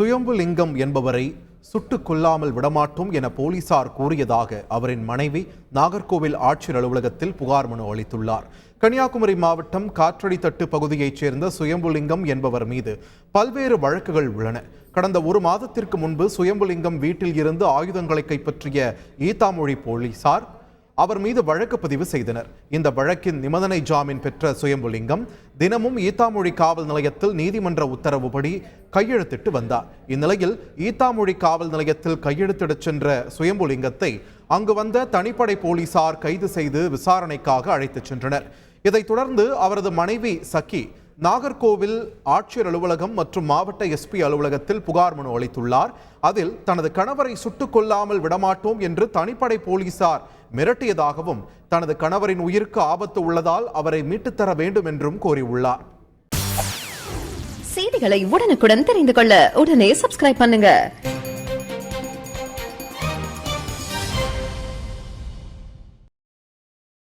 சுயம்புலிங்கம் என்பவரை சுட்டுக் கொல்லாமல் விடமாட்டோம் என போலீசார் கூறியதாக அவரின் மனைவி நாகர்கோவில் ஆட்சியர் அலுவலகத்தில் புகார் மனு அளித்துள்ளார். கன்னியாகுமரி மாவட்டம் காற்றடி தட்டு பகுதியைச் சேர்ந்த சுயம்புலிங்கம் என்பவர் மீது பல்வேறு வழக்குகள் உள்ளன. கடந்த ஒரு மாதத்திற்கு முன்பு சுயம்புலிங்கம் வீட்டில் இருந்து ஆயுதங்களை கைப்பற்றிய ஈத்தாமொழி போலீசார் அவர் மீது வழக்கு பதிவு செய்தனர். இந்த வழக்கின் நிபந்தனை ஜாமீன் பெற்ற சுயம்புலிங்கம் தினமும் ஈத்தாமொழி காவல் நிலையத்தில் நீதிமன்ற உத்தரவுப்படி கையெழுத்திட்டு வந்தார். இந்நிலையில் ஈத்தாமொழி காவல் நிலையத்தில் கையெழுத்திடச் சென்ற சுயம்புலிங்கத்தை அங்கு வந்த தனிப்படை போலீசார் கைது செய்து விசாரணைக்காக அழைத்துச் சென்றனர். இதைத் தொடர்ந்து அவரது மனைவி சக்கி நாகர்கோவில் ஆட்சியர் அலுவலகம் மற்றும் மாவட்ட எஸ்பி அலுவலகத்தில் புகார் மனு அளித்துள்ளார். அதில் தனது கணவரை சுட்டுக் கொல்லாமல் விடமாட்டோம் என்று தனிப்படை போலீசார் மிரட்டியதாகவும் தனது கணவரின் உயிருக்கு ஆபத்து உள்ளதால் அவரை மீட்டுத் தர வேண்டும் என்றும் கோரியுள்ளார். செய்திகளை உடனுக்குடன் தெரிந்து கொள்ள உடனே சப்ஸ்கிரைப் பண்ணுங்க.